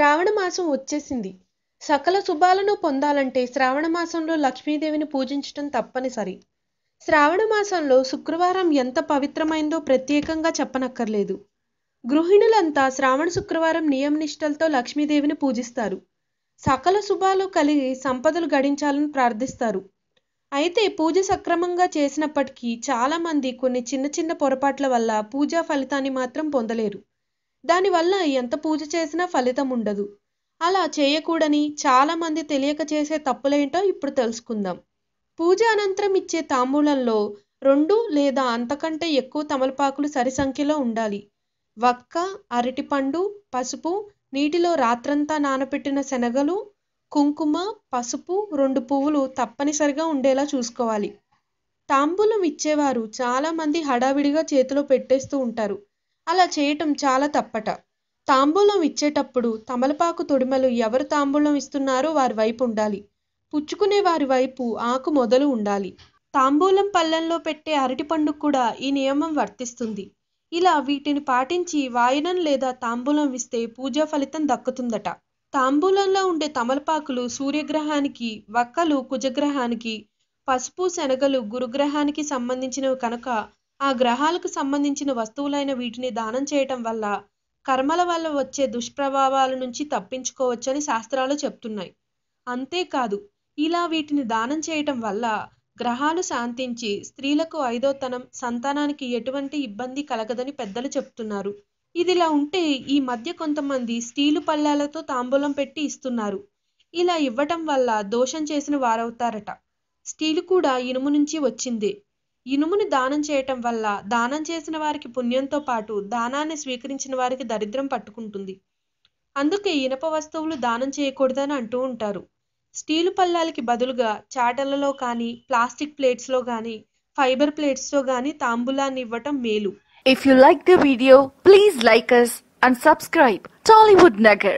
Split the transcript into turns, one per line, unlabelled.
శ్రావణ మాసం వచ్చేసింది. సకల శుభాలను పొందాలంటే శ్రావణ మాసంలో లక్ష్మీదేవిని పూజించటం తప్పనిసరి. శ్రావణ మాసంలో శుక్రవారం ఎంత పవిత్రమైందో ప్రత్యేకంగా చెప్పనక్కర్లేదు. గృహిణులంతా శ్రావణ శుక్రవారం నియమనిష్టలతో లక్ష్మీదేవిని పూజిస్తారు. సకల శుభాలు కలిగి సంపదలు గడించాలని ప్రార్థిస్తారు. అయితే పూజ సక్రమంగా చేసినప్పటికీ చాలామంది కొన్ని చిన్న చిన్న పొరపాట్ల వల్ల పూజా ఫలితాన్ని మాత్రం పొందలేరు. దానివల్ల ఎంత పూజ చేసినా ఫలితం ఉండదు. అలా చేయకూడని చాలామంది తెలియక చేసే తప్పులేంటో ఇప్పుడు తెలుసుకుందాం. పూజ అనంతరం ఇచ్చే తాంబూలంలో రెండు లేదా అంతకంటే ఎక్కువ తమలపాకులు సరి సంఖ్యలో ఉండాలి. వక్క అరటిపండు పసుపు నీటిలో రాత్రంతా నానబెట్టిన శనగలు కుంకుమ పసుపు రెండు పువ్వులు తప్పనిసరిగా ఉండేలా చూసుకోవాలి. తాంబూలం ఇచ్చేవారు చాలామంది హడావిడిగా చేతిలో పెట్టేస్తూ ఉంటారు. అలా చేయటం చాలా తప్పట. తాంబూలం ఇచ్చేటప్పుడు తమలపాకు తొడిమలు ఎవరు తాంబూలం ఇస్తున్నారో వారి వైపు ఉండాలి. పుచ్చుకునే వారి వైపు ఆకు మొదలు ఉండాలి. తాంబూలం పళ్ళెంలో పెట్టే అరటిపండు కూడా ఈ నియమం వర్తిస్తుంది. ఇలా వీటిని పాటించి వాయనం లేదా తాంబూలం ఇస్తే పూజా ఫలితం దక్కుతుందట. తాంబూలంలో ఉండే తమలపాకులు సూర్యగ్రహానికి వక్కలు కుజగ్రహానికి పసుపు శనగలు గురుగ్రహానికి సంబంధించినవి కనుక ఆ గ్రహాలకు సంబంధించిన వస్తువులైన వీటిని దానం చేయటం వల్ల కర్మల వల్ల వచ్చే దుష్ప్రభావాల నుంచి తప్పించుకోవచ్చని శాస్త్రాలు చెప్తున్నాయి. అంతేకాదు ఇలా వీటిని దానం చేయటం వల్ల గ్రహాలు శాంతించి స్త్రీలకు ఐదోతనం సంతానానికి ఎటువంటి ఇబ్బంది కలగదని పెద్దలు చెప్తున్నారు. ఇదిలా ఉంటే ఈ మధ్య కొంతమంది స్టీలు పళ్ళాలతో తాంబూలం పెట్టి ఇస్తున్నారు. ఇలా ఇవ్వటం వల్ల దోషం చేసిన వారవుతారట. స్టీలు కూడా ఇనుము నుంచి వచ్చిందే. ఇనుముని దానం చేయటం వల్ల దానం చేసిన వారికి పుణ్యంతో పాటు దానాన్ని స్వీకరించిన వారికి దరిద్రం పట్టుకుంటుంది. అందుకే ఇనప వస్తువులు దానం చేయకూడదని అంటూ ఉంటారు. స్టీలు పళ్ళాలకి బదులుగా చాటలలో కానీ ప్లాస్టిక్ ప్లేట్స్లో కానీ ఫైబర్ ప్లేట్స్లో కానీ తాంబూలాన్ని ఇవ్వటం మేలు.
If you like the video please like and and subscribe. Tollywood Nagar.